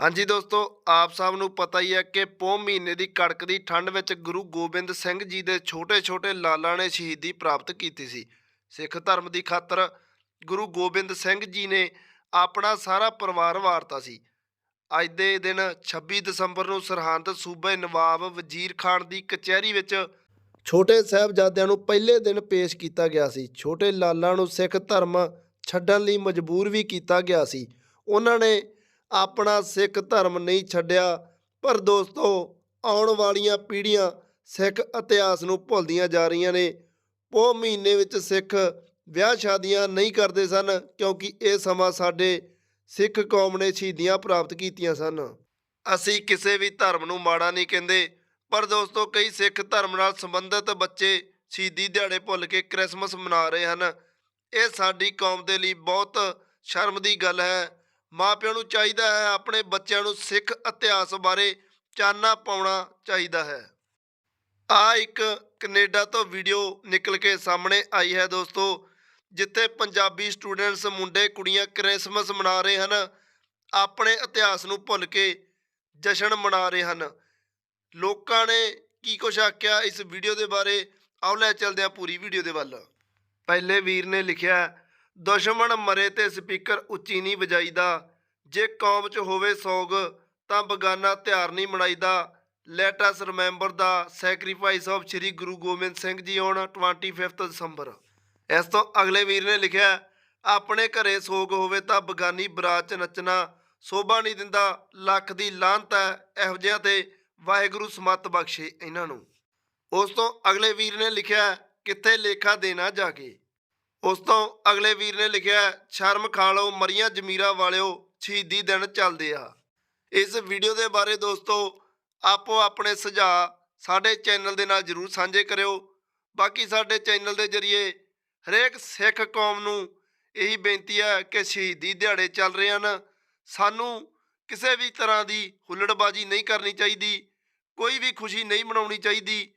ਹਾਂਜੀ ਦੋਸਤੋ, ਆਪ ਸਭ ਨੂੰ ਪਤਾ ਹੀ ਹੈ ਕਿ ਪੋਹ ਮਹੀਨੇ ਦੀ ਕੜਕਦੀ ਠੰਡ ਵਿੱਚ ਗੁਰੂ ਗੋਬਿੰਦ ਸਿੰਘ ਜੀ ਦੇ ਛੋਟੇ-ਛੋਟੇ ਲਾਲਾਂ ਨੇ ਸ਼ਹੀਦੀ ਪ੍ਰਾਪਤ ਕੀਤੀ ਸੀ। ਸਿੱਖ ਧਰਮ ਦੀ ਖਾਤਰ ਗੁਰੂ ਗੋਬਿੰਦ ਸਿੰਘ ਜੀ ਨੇ ਆਪਣਾ ਸਾਰਾ ਪਰਿਵਾਰ ਵਾਰਤਾ ਸੀ। ਅੱਜ ਦੇ ਦਿਨ 26 ਦਸੰਬਰ ਨੂੰ ਸਰਹੰਦ ਸੂਬੇ ਨਵਾਬ ਵਜ਼ੀਰ ਖਾਨ ਦੀ ਕਚਹਿਰੀ ਵਿੱਚ ਛੋਟੇ ਸਾਹਿਬਜ਼ਾਦਿਆਂ ਨੂੰ ਪਹਿਲੇ ਦਿਨ ਪੇਸ਼ ਕੀਤਾ ਗਿਆ ਸੀ। ਛੋਟੇ ਲਾਲਾਂ ਨੂੰ ਸਿੱਖ ਧਰਮ ਛੱਡਣ ਲਈ ਮਜਬੂਰ ਵੀ ਕੀਤਾ ਗਿਆ ਸੀ। ਉਹਨਾਂ ਨੇ ਆਪਣਾ ਸਿੱਖ ਧਰਮ ਨਹੀਂ ਛੱਡਿਆ, ਪਰ ਦੋਸਤੋ, ਆਉਣ ਵਾਲੀਆਂ ਪੀੜ੍ਹੀਆਂ ਸਿੱਖ ਇਤਿਹਾਸ ਨੂੰ ਭੁੱਲਦੀਆਂ ਜਾ ਰਹੀਆਂ ਨੇ। ਪੋਹ ਮਹੀਨੇ ਵਿੱਚ ਸਿੱਖ ਵਿਆਹ ਸ਼ਾਦੀਆਂ ਨਹੀਂ ਕਰਦੇ ਸਨ, ਕਿਉਂਕਿ ਇਹ ਸਮਾਂ ਸਾਡੇ ਸਿੱਖ ਕੌਮ ਨੇ ਸ਼ਹੀਦੀਆਂ ਪ੍ਰਾਪਤ ਕੀਤੀਆਂ ਸਨ। ਅਸੀਂ ਕਿਸੇ ਵੀ ਧਰਮ ਨੂੰ ਮਾੜਾ ਨਹੀਂ ਕਹਿੰਦੇ, ਪਰ ਦੋਸਤੋ, ਕਈ ਸਿੱਖ ਧਰਮ ਨਾਲ ਸੰਬੰਧਿਤ ਬੱਚੇ ਸ਼ਹੀਦੀ ਦਿਹਾੜੇ ਭੁੱਲ ਕੇ ਕ੍ਰਿਸਮਸ ਮਨਾ ਰਹੇ ਹਨ। ਇਹ ਸਾਡੀ ਕੌਮ ਦੇ ਲਈ ਬਹੁਤ ਸ਼ਰਮ ਦੀ ਗੱਲ ਹੈ। ਮਾਪਿਆਂ ਨੂੰ ਚਾਹੀਦਾ ਹੈ, ਆਪਣੇ ਬੱਚਿਆਂ ਨੂੰ ਸਿੱਖ ਇਤਿਹਾਸ ਬਾਰੇ ਚਾਨਣਾ ਪਾਉਣਾ ਚਾਹੀਦਾ ਹੈ। ਆ ਇੱਕ ਕੈਨੇਡਾ ਤੋਂ ਵੀਡੀਓ ਨਿਕਲ ਕੇ ਸਾਹਮਣੇ ਆਈ ਹੈ ਦੋਸਤੋ, ਜਿੱਥੇ ਪੰਜਾਬੀ ਸਟੂਡੈਂਟਸ ਮੁੰਡੇ ਕੁੜੀਆਂ ਕ੍ਰਿਸਮਸ ਮਨਾ ਰਹੇ ਹਨ, ਆਪਣੇ ਇਤਿਹਾਸ ਨੂੰ ਭੁੱਲ ਕੇ ਜਸ਼ਨ ਮਨਾ ਰਹੇ ਹਨ। ਲੋਕਾਂ ਨੇ ਕੀ ਕੁਛ ਆਖਿਆ ਇਸ ਵੀਡੀਓ ਦੇ ਬਾਰੇ? ਆਓ ਲੈ ਚੱਲਦੇ ਹਾਂ ਪੂਰੀ ਵੀਡੀਓ ਦੇ ਵੱਲ। ਪਹਿਲੇ ਵੀਰ ਨੇ ਲਿਖਿਆ ਦੁਸ਼ਮਣ ਮਰੇ ਤੇ ਸਪੀਕਰ ਉੱਚੀ ਨਹੀਂ ਵਜਾਈਦਾ। ਜੇ ਕੌਮ 'ਚ ਹੋਵੇ ਸੋਗ, ਤਾਂ ਬਗਾਨਾ ਤਿਉਹਾਰ ਨਹੀਂ ਮਨਾਈਦਾ। Let us remember the sacrifice of Sri Guru Gobind Singh ji on 25 ਦਸੰਬਰ ਇਸ ਤੋਂ ਅਗਲੇ ਵੀਰ ਨੇ ਲਿਖਿਆ, ਆਪਣੇ ਘਰੇ ਸੋਗ ਹੋਵੇ ਤਾਂ ਬਗਾਨੀ ਬਰਾਤ 'ਚ ਨੱਚਣਾ ਸੋਭਾ ਨਹੀਂ ਦਿੰਦਾ। ਲੱਖ ਦੀ ਲਾਹਨਤ ਹੈ ਇਹੋ ਜਿਹਾ ਤੇ। ਵਾਹਿਗੁਰੂ ਸਮਤ ਬਖਸ਼ੇ ਇਹਨਾਂ ਨੂੰ। ਉਸ ਤੋਂ ਅਗਲੇ ਵੀਰ ਨੇ ਲਿਖਿਆ, ਕਿੱਥੇ ਲੇਖਾ ਦੇਣਾ ਜਾ ਕੇ ਉਸ ਤੋਂ ਅਗਲੇ ਵੀਰ ਨੇ ਲਿਖਿਆ, ਸ਼ਰਮ ਖਾ ਲਓ, ਮਰੀਆਂ ਜ਼ਮੀਰਾਂ ਵਾਲਿਓ, ਸ਼ਹੀਦੀ ਦਿਨ ਚੱਲਦੇ ਆ। ਇਸ ਵੀਡੀਓ ਦੇ ਬਾਰੇ ਦੋਸਤੋ, ਆਪੋ ਆਪਣੇ ਸੁਝਾਅ ਸਾਡੇ ਚੈਨਲ ਦੇ ਨਾਲ ਜਰੂਰ ਸਾਂਝੇ ਕਰਿਓ। ਬਾਕੀ ਸਾਡੇ ਚੈਨਲ ਦੇ ਜ਼ਰੀਏ ਹਰੇਕ ਸਿੱਖ ਕੌਮ ਨੂੰ ਇਹੀ ਬੇਨਤੀ ਹੈ ਕਿ ਸ਼ਹੀਦੀ ਦਿਹਾੜੇ ਚੱਲ ਰਹੇ ਹਨ। ਸਾਨੂੰ ਕਿਸੇ ਵੀ ਤਰ੍ਹਾਂ ਦੀ ਹੁੱਲੜਬਾਜ਼ੀ ਨਹੀਂ ਕਰਨੀ ਚਾਹੀਦੀ, ਕੋਈ ਵੀ ਖੁਸ਼ੀ ਨਹੀਂ ਮਨਾਉਣੀ ਚਾਹੀਦੀ।